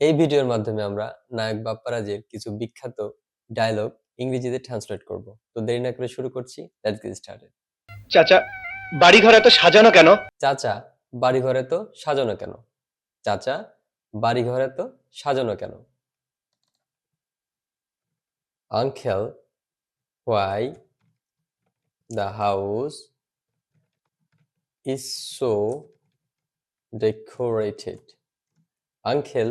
এই ভিডিওর মাধ্যমে আমরা নায়ক বাপ্পারাজের কিছু বিখ্যাত ডায়লগ ইংরেজিতে ট্রান্সলেট করব। তো দেরি না করে শুরু করছি লেটস গেট স্টার্টেড চাচা বাড়িঘর এত সাজানো কেন? চাচা বাড়িঘরে তো সাজানো কেন? চাচা বাড়িঘরে তো সাজানো কেন? Uncle why the house is so decorated uncle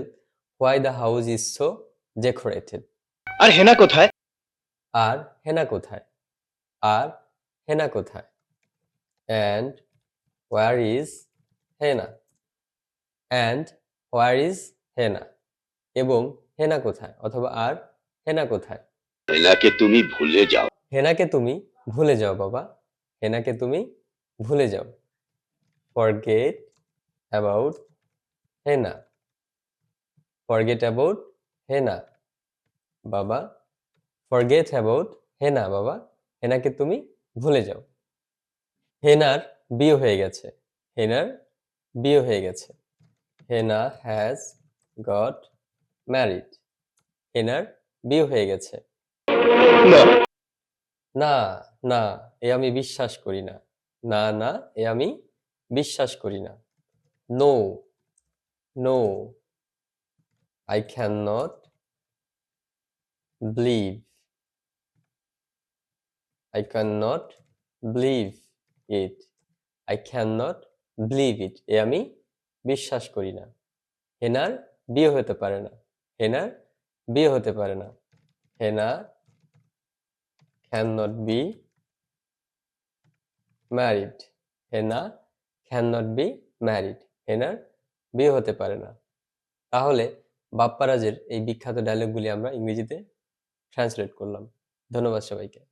why the house is so decorated. আর হেনা কোথায়? আর হেনা কোথায়? আর হেনা কোথায়? And where is Hena? And where is Hena? এবং হেনা কোথায়? অথবা আর হেনা কোথায়? হেনাকে তুমি ভুলে যাও। হেনাকে তুমি ভুলে যাও বাবা। হেনাকে তুমি ভুলে যাও। Forget about Hena. Forget about Hena বাবা। ফরগেট অ্যাবাউট হেনা বাবা। হেনাকে তুমি ভুলে যাও। হেনার বিয়ে হয়ে গেছে। হেনার বিয়ে হয়ে গেছে। হেনা হ্যাজ গট ম্যারিড হেনার বিয়ে হয়ে গেছে। না। না এ আমি বিশ্বাস করি না। না না এ আমি বিশ্বাস করি না। No no believe I can not believe it I can not believe it এ আমি বিশ্বাস করি না। হেনার বিয়ে হতে পারে না। হেনার বিয়ে হতে পারে না। হেনা cannot be married. Hena cannot be married. হেনার বিয়ে হতে পারে না। তাহলে বাপ্পারাজের এই বিখ্যাত ডায়লগগুলি আমরা ইংরেজিতে ট্রান্সলেট করলাম। ধন্যবাদ সবাইকে।